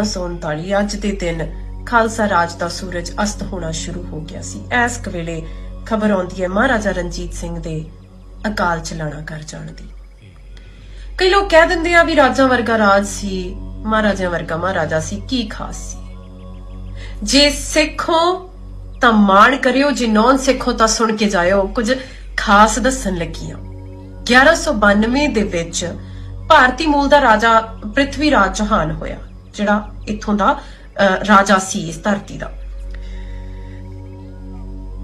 1839 ਅੱਜ ਦੇ ਦਿਨ ਖਾਲਸਾ ਰਾਜ ਦਾ ਸੂਰਜ ਅਸਤ ਹੋਣਾ ਸ਼ੁਰੂ ਹੋ ਗਿਆ ਸੀ। ਇਸ ਕੁ ਵੇਲੇ ਖਬਰ ਆਉਂਦੀ ਹੈ ਮਹਾਰਾਜਾ ਰਣਜੀਤ ਸਿੰਘ ਦੇ ਅਕਾਲ ਚਲਾਣਾ ਕਰ ਜਾਣ ਦੀ। ਕਈ ਲੋਕ ਕਹਿ ਦਿੰਦੇ ਆ ਵੀ ਰਾਜਾਂ ਵਰਗਾ ਰਾਜ ਸੀ, ਮਹਾਰਾਜਿਆਂ ਵਰਗਾ ਮਹਾਰਾਜਾ ਸੀ, ਕੀ ਖਾਸ ਸੀ? ਜੇ ਸਿੱਖੋ ਤਾਂ ਮਾਣ ਕਰਿਓ, ਜੇ ਨੌਨ ਹੋ ਤਾਂ ਸੁਣ ਕੇ ਜਾਇਓ। ਕੁਝ ਖਾਸ ਦੱਸਣ ਲੱਗੀਆਂ। 1192 ਦੇ ਵਿੱਚ ਭਾਰਤੀ ਮੂਲ ਦਾ ਰਾਜਾ ਪ੍ਰਿਥਵੀ ਰਾਜ ਚੌਹਾਨ ਹੋਇਆ। ਜਿਹੜਾ ਇੱਥੋਂ ਦਾ ਅਹ, ਰਾਜਾ ਸੀ ਇਸ ਧਰਤੀ ਦਾ।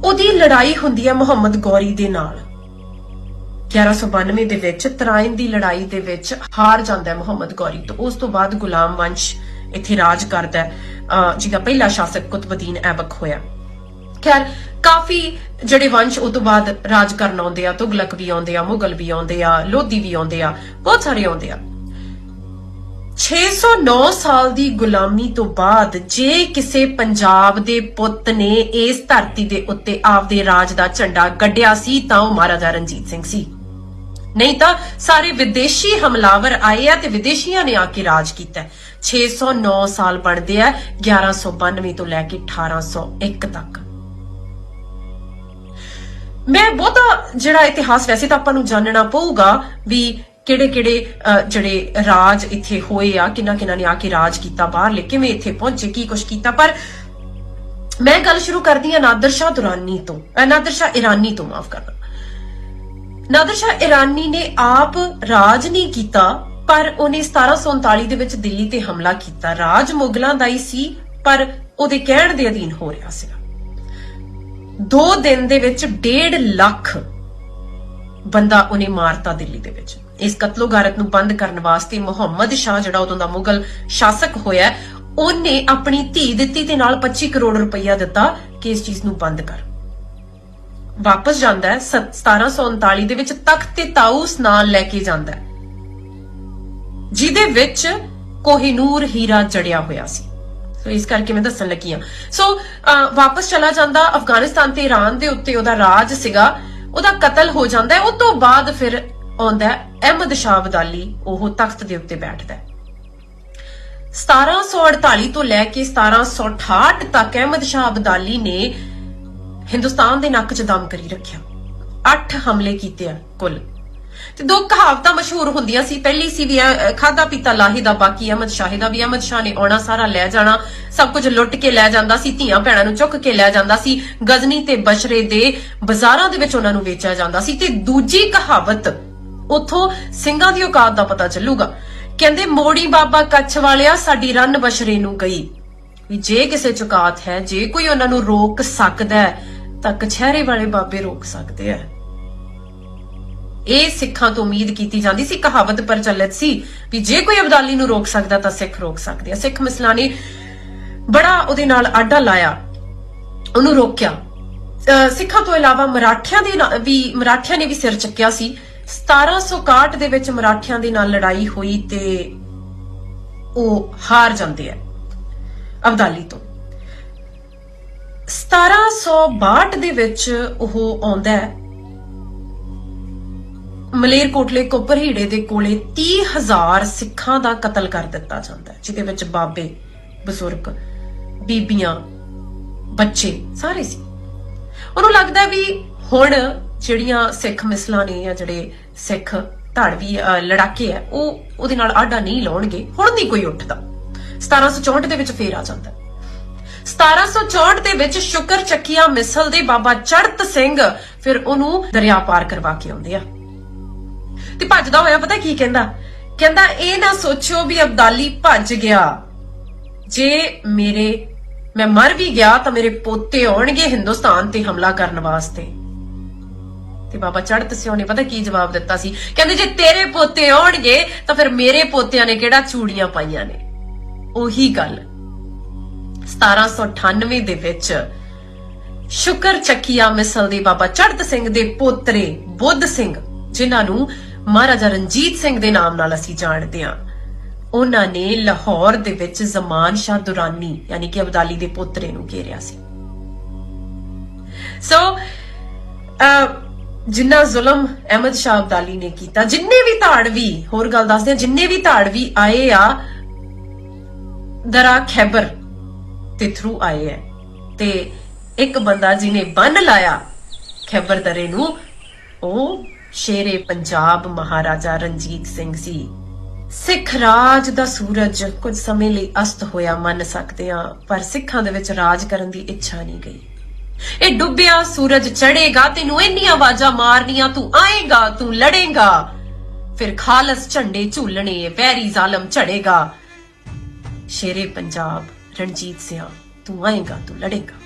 ਉਹਦੀ ਲੜਾਈ ਹੁੰਦੀ ਹੈ ਮੁਹੰਮਦ ਗੌਰੀ ਦੇ ਨਾਲ। 1192 ਦੇ ਵਿੱਚ ਤਰਾਇਨ ਦੀ ਲੜਾਈ ਦੇ ਵਿੱਚ ਹਾਰ ਜਾਂਦਾ ਹੈ ਮੁਹੰਮਦ ਗੌਰੀ ਤੋਂ। ਉਸ ਤੋਂ ਬਾਅਦ ਗੁਲਾਮ ਵੰਸ਼ ਇੱਥੇ ਰਾਜ ਕਰਦਾ ਹੈ। ਅਹ ਜਿਹਦਾ ਪਹਿਲਾ ਸ਼ਾਸਕ ਕੁਤਬਦੀਨ ਐਬਕ ਹੋਇਆ। ਖੈਰ ਕਾਫੀ ਜਿਹੜੇ ਵੰਸ਼ ਉਸ ਤੋਂ ਬਾਅਦ ਰਾਜ ਕਰਨ ਆਉਂਦੇ ਆ ਤੁਗਲਕ ਵੀ ਆਉਂਦੇ ਆ ਮੁਗਲ ਵੀ ਆਉਂਦੇ ਆ ਲੋਧੀ ਵੀ ਆਉਂਦੇ ਆ ਬਹੁਤ ਸਾਰੇ ਆਉਂਦੇ ਆ। 609 ਸਾਲ ਦੀ ਗੁਲਾਮੀ ਤੋਂ ਬਾਅਦ ਜੇ ਕਿਸੇ ਪੰਜਾਬ ਦੇ ਪੁੱਤ ਨੇ ਇਸ ਧਰਤੀ ਦੇ ਉੱਤੇ ਆਪਦੇ ਰਾਜ ਦਾ ਝੰਡਾ ਗੱਡਿਆ ਸੀ ਤਾਂ ਉਹ ਮਹਾਰਾਜਾ ਰਣਜੀਤ ਸਿੰਘ ਸੀ ਨਹੀਂ ਤਾਂ ਸਾਰੇ ਵਿਦੇਸ਼ੀ ਹਮਲਾਵਰ ਆਏ ਆ ਤੇ ਵਿਦੇਸ਼ੀਆਂ ਨੇ ਆ ਕੇ ਰਾਜ ਕੀਤਾ ਹੈ। 609 ਸਾਲ ਬਣਦੇ ਆ 1192 ਤੋਂ ਲੈ ਕੇ 1801 ਤੱਕ ਮੈਂ ਬਹੁਤਾ ਜਿਹੜਾ ਇਤਿਹਾਸ ਵੈਸੇ ਤਾਂ ਆਪਾਂ ਨੂੰ ਜਾਣਨਾ ਪਊਗਾ ਵੀ ਕਿਹੜੇ ਕਿਹੜੇ ਜਿਹੜੇ ਰਾਜ ਇੱਥੇ ਹੋਏ ਆ ਕਿੰਨਾ ਕਿੰਨਾ ਨੇ ਆ ਕੇ ਰਾਜ ਕੀਤਾ ਬਾਹਰਲੇ ਕਿਵੇਂ ਇੱਥੇ ਪਹੁੰਚੇ ਕੀ ਕੁਛ ਕੀਤਾ। ਪਰ ਮੈਂ ਗੱਲ ਸ਼ੁਰੂ ਕਰਦੀ ਹਾਂ ਨਾਦਰ ਸ਼ਾਹ ਦੁਰਾਨੀ ਤੋਂ ਅਹ, ਨਾਦਰ ਸ਼ਾਹ ਇਰਾਨੀ ਤੋਂ ਮਾਫ ਕਰਨਾ। ਨਾਦਰ ਸ਼ਾਹ ਇਰਾਨੀ ਨੇ ਆਪ ਰਾਜ ਨਹੀਂ ਕੀਤਾ ਪਰ ਉਹਨੇ 1739 ਦੇ ਵਿੱਚ ਦਿੱਲੀ ਤੇ ਹਮਲਾ ਕੀਤਾ। ਰਾਜ ਮੁਗਲਾਂ ਦਾ ਹੀ ਸੀ ਪਰ ਉਹਦੇ ਕਹਿਣ ਦੇ ਅਧੀਨ ਹੋ ਰਿਹਾ ਸੀ। ਦੋ ਦਿਨ ਦੇ ਵਿੱਚ 1.5 ਲੱਖ ਬੰਦਾ ਉਹਨੇ ਮਾਰਤਾ ਦਿੱਲੀ ਦੇ ਵਿੱਚ। ਇਸ ਕਤਲੋਗਾਰਤ ਨੂੰ ਬੰਦ ਕਰਨ ਵਾਸਤੇ ਮੁਹੰਮਦ ਸ਼ਾਹ ਜਿਹੜਾ ਉਦੋਂ ਦਾ ਮੁਗਲ ਸ਼ਾਸਕ ਹੋਇਆ ਉਹਨੇ ਆਪਣੀ ਧੀ ਦਿੱਤੀ ਤੇ ਨਾਲ 25 ਕਰੋੜ ਰੁਪਈਆ ਦਿੱਤਾ ਕਿ ਇਸ ਚੀਜ਼ ਨੂੰ ਬੰਦ ਕਰ। ਵਾਪਸ ਜਾਂਦਾ ਹੈ 1739 ਦੇ ਵਿੱਚ ਤਖਤ ਤੇ ਤਾਊਸ ਨਾਲ ਲੈ ਕੇ ਜਾਂਦਾ ਹੈ। ਜਿਹਦੇ ਵਿੱਚ ਕੋਹਿਨੂਰ ਹੀਰਾ ਜੜਿਆ ਹੋਇਆ ਸੀ। ਸੋ ਇਸ ਕਰਕੇ ਮੈਂ ਦੱਸਣ ਲੱਗੀ ਆ ਸੋ ਅਹ, ਵਾਪਸ ਚਲਾ ਜਾਂਦਾ ਅਫਗਾਨਿਸਤਾਨ ਤੇ ਈਰਾਨ ਦੇ ਉੱਤੇ ਉਹਦਾ ਰਾਜ ਸੀਗਾ ਉਹਦਾ ਕਤਲ ਹੋ ਜਾਂਦਾ ਹੈ ਉਸ ਤੋਂ ਬਾਅਦ ਫਿਰ ਆਉਂਦਾ ਅਹਿਮਦ ਸ਼ਾਹ ਅਬਦਾਲੀ ਉਹ ਤਖਤ ਦੇ ਉੱਤੇ ਬੈਠਦਾ ਹੈ। 1748 ਤੋਂ ਲੈ ਕੇ 1768 ਤੱਕ ਅਹਿਮਦ ਸ਼ਾਹ ਅਬਦਾਲੀ ਨੇ ਹਿੰਦੁਸਤਾਨ ਦੇ ਨੱਕ 'ਚ ਦਮ ਕਰੀ ਰੱਖਿਆ। 8 ਹਮਲੇ ਕੀਤੇ ਆ ਕੁੱਲ। ਤੇ ਦੋ ਕਹਾਵਤਾਂ ਮਸ਼ਹੂਰ ਹੁੰਦੀਆਂ ਸੀ। ਪਹਿਲੀ ਸੀ ਵੀ ਅਹ, ਖਾਦਾ ਪੀਤਾ ਲਾਹੀ ਦਾ ਬਾਕੀ ਅਹਿਮਦ ਸ਼ਾਹੀ ਦਾ ਵੀ। ਅਹਿਮਦ ਸ਼ਾਹ ਨੇ ਆਉਣਾ ਸਾਰਾ ਲੈ ਜਾਣਾ। ਸਭ ਕੁਝ ਲੁੱਟ ਕੇ ਲੈ ਜਾਂਦਾ ਸੀ। ਧੀਆਂ ਭੈਣਾਂ ਨੂੰ ਚੁੱਕ ਕੇ ਲੈ ਜਾਂਦਾ ਸੀ। ਗਜ਼ਨੀ ਤੇ ਬਸ਼ਰੇ ਦੇ ਬਾਜ਼ਾਰਾਂ ਦੇ ਵਿੱਚ ਉਹਨਾਂ ਨੂੰ ਵੇਚਿਆ ਜਾਂਦਾ ਸੀ। ਤੇ ਦੂਜੀ ਕਹਾਵਤ ਉੱਥੋਂ ਸਿੰਘਾਂ ਦੀ ਔਕਾਤ ਦਾ ਪਤਾ ਚੱਲੂਗਾ। ਕਹਿੰਦੇ, ਮੋੜੀ ਬਾਬਾ ਕੱਛ ਵਾਲਿਆ ਸਾਡੀ ਰੰਨ ਬਸ਼ਰੇ ਨੂੰ ਗਈ। ਵੀ ਜੇ ਕਿਸੇ ਚੁਕਾਤ ਹੈ, ਜੇ ਕੋਈ ਉਹਨਾਂ ਨੂੰ ਰੋਕ ਸਕਦਾ ਹੈ, ਤਾਂ ਕਛਹਿਰੇ ਵਾਲੇ ਬਾਬੇ ਰੋਕ ਸਕਦੇ ਆ। ਇਹ ਸਿੱਖਾਂ ਤੋਂ ਉਮੀਦ ਕੀਤੀ ਜਾਂਦੀ ਸੀ, ਕਹਾਵਤ ਪ੍ਰਚਲਿਤ ਸੀ ਵੀ ਜੇ ਕੋਈ ਅਬਦਾਲੀ ਨੂੰ ਰੋਕ ਸਕਦਾ ਤਾਂ ਸਿੱਖ ਰੋਕ ਸਕਦੇ ਆ। ਸਿੱਖ ਮਿਸਲਾਂ ਨੇ ਬੜਾ ਉਹਦੇ ਨਾਲ ਆਡਾ ਲਾਇਆ। ਉਹਨੂੰ ਰੋਕਿਆ। ਅਹ ਸਿੱਖਾਂ ਤੋਂ ਇਲਾਵਾ ਮਰਾਠਿਆਂ ਦੇ ਵੀ ਮਰਾਠਿਆਂ ਨੇ ਵੀ ਸਿਰ ਚੱਕਿਆ ਸੀ। 1761 ਦੇ ਵਿੱਚ ਮਰਾਠਿਆਂ ਦੇ ਨਾਲ ਲੜਾਈ ਹੋਈ ਤੇ ਉਹ ਹਾਰ ਜਾਂਦੇ ਆ, ਅਬਦਾਲੀ ਤੋਂ। 1762 ਦੇ ਵਿੱਚ ਉਹ ਆਉਂਦਾ ਹੈ। ਮਲੇਰਕੋਟਲੇ ਕੋਪਰਹੀੜੇ ਦੇ ਕੋਲੇ 30000 ਸਿੱਖਾਂ ਦਾ ਕਤਲ ਕਰ ਦਿੱਤਾ ਜਾਂਦਾ ਜਿਹਦੇ ਵਿੱਚ ਬਾਬੇ, ਬਜ਼ੁਰਗ, ਬੀਬੀਆਂ, ਬੱਚੇ ਸਾਰੇ ਸੀ। ਉਹਨੂੰ ਲੱਗਦਾ ਵੀ ਹੁਣ ਜਿਹੜੀਆਂ ਸਿੱਖ ਮਿਸਲਾਂ ਨੇ ਜਾਂ ਜਿਹੜੇ ਸਿੱਖ ਧੜਵੀ ਲੜਾਕੇ ਹੈ, ਉਹ ਉਹਦੇ ਨਾਲ ਆਡਾ ਨਹੀਂ ਲਾਉਣਗੇ, ਹੁਣ ਨਹੀਂ ਕੋਈ ਉੱਠਦਾ। 1764 ਦੇ ਵਿੱਚ ਫੇਰ ਆ ਜਾਂਦਾ 1764 ਦੇ ਵਿੱਚ ਸ਼ੁਕਰ ਚੱਕੀਆ ਮਿਸਲ ਦੇ ਬਾਬਾ ਚੜਤ ਸਿੰਘ ਫਿਰ ਉਹਨੂੰ ਦਰਿਆ ਪਾਰ ਕਰਵਾ ਕੇ ਆਉਂਦੇ ਆ। ਤੇ ਭੱਜਦਾ ਹੋਇਆ ਪਤਾ ਕੀ ਕਹਿੰਦਾ? ਕਹਿੰਦਾ, ਇਹ ਨਾ ਸੋਚਿਓ ਵੀ ਅਬਦਾਲੀ ਭੱਜ ਗਿਆ। ਜੇ ਮੇਰੇ, ਮੈਂ ਮਰ ਵੀ ਗਿਆ ਤਾਂ ਮੇਰੇ ਪੋਤੇ ਆਉਣਗੇ ਹਿੰਦੁਸਤਾਨ ਤੇ ਹਮਲਾ ਕਰਨ ਵਾਸਤੇ। ਤੇ ਬਾਬਾ ਚੜਤ ਸਿਓ ਨੇ ਪਤਾ ਕੀ ਜਵਾਬ ਦਿੱਤਾ ਸੀ? ਕਹਿੰਦੇ ਜੇ ਤੇਰੇ ਪੋਤੇ ਆਉਣਗੇ, ਤਾਂ ਫਿਰ ਮੇਰੇ ਪੋਤਿਆਂ ਨੇ ਕਿਹੜਾ ਚੂੜੀਆਂ ਪਾਈਆਂ ਨੇ? ਉਹੀ ਗੱਲ। 1798 ਦੇ ਵਿੱਚ ਸ਼ੁਕਰ ਚੱਕੀਆ ਮਿਸਲ ਦੇ ਬਾਬਾ ਚੜਤ ਸਿੰਘ ਦੇ ਪੋਤਰੇ ਬੁੱਧ ਸਿੰਘ, ਜਿਨ੍ਹਾਂ ਨੂੰ ਮਹਾਰਾਜਾ ਰਣਜੀਤ ਸਿੰਘ ਦੇ ਨਾਮ ਨਾਲ ਅਸੀਂ ਜਾਣਦੇ ਹਾਂ, ਉਹਨਾਂ ਨੇ ਲਾਹੌਰ ਦੇ ਵਿੱਚ ਜ਼ਮਾਨ ਸ਼ਾਹ ਦੁਰਾਨੀ, ਯਾਨੀ ਕਿ ਅਬਦਾਲੀ ਦੇ ਪੋਤਰੇ ਨੂੰ ਘੇਰਿਆ ਸੀ। ਸੋ ਜਿੰਨਾ ਜ਼ੁਲਮ ਅਹਿਮਦ ਸ਼ਾਹ ਅਬਦਾਲੀ ਨੇ ਕੀਤਾ, ਜਿੰਨੇ ਵੀ ਧਾੜਵੀ ਹੋਰ ਗੱਲ ਦੱਸਦੇ ਆ ਜਿੰਨੇ ਵੀ ਧਾੜਵੀ ਆਏ ਆ, ਦਰਾ ਖੈਬਰ ਤੇ ਥਰੂ ਆਏ ਹੈ ਤੇ ਇੱਕ ਬੰਦਾ ਜਿਹਨੇ ਬੰਨ ਲਾਇਆ ਖੈਬਰ ਦਰੇ ਨੂੰ, ਉਹ ਸ਼ੇਰੇ ਪੰਜਾਬ ਮਹਾਰਾਜਾ ਰਣਜੀਤ ਸਿੰਘ ਸੀ। ਸਿੱਖ ਰਾਜ ਦਾ ਸੂਰਜ ਕੁਝ ਸਮੇਂ ਲਈ ਅਸਤ ਹੋਇਆ, ਮੰਨ ਸਕਦੇ ਹਾਂ, ਪਰ ਸਿੱਖਾਂ ਦੇ ਵਿੱਚ ਰਾਜ ਕਰਨ ਦੀ ਇੱਛਾ ਨਹੀਂ ਗਈ। ਇਹ ਡੁੱਬਿਆ ਸੂਰਜ ਚੜੇਗਾ ਤੈਨੂੰ ਇੰਨੀਆਂ ਆਵਾਜ਼ਾਂ ਮਾਰਨੀਆਂ, ਤੂੰ ਆਏਗਾ, ਤੂੰ ਲੜੇਗਾ। ਫਿਰ ਖਾਲਸ ਝੰਡੇ ਝੂਲਣੇ, ਵੈਰੀ ਜ਼ਾਲਮ ਚੜੇਗਾ ਸ਼ੇਰੇ ਪੰਜਾਬ, ਰਣਜੀਤ ਸਿੰਘ ਤੂੰ ਆਏਗਾ, ਤੂੰ ਲੜੇਗਾ।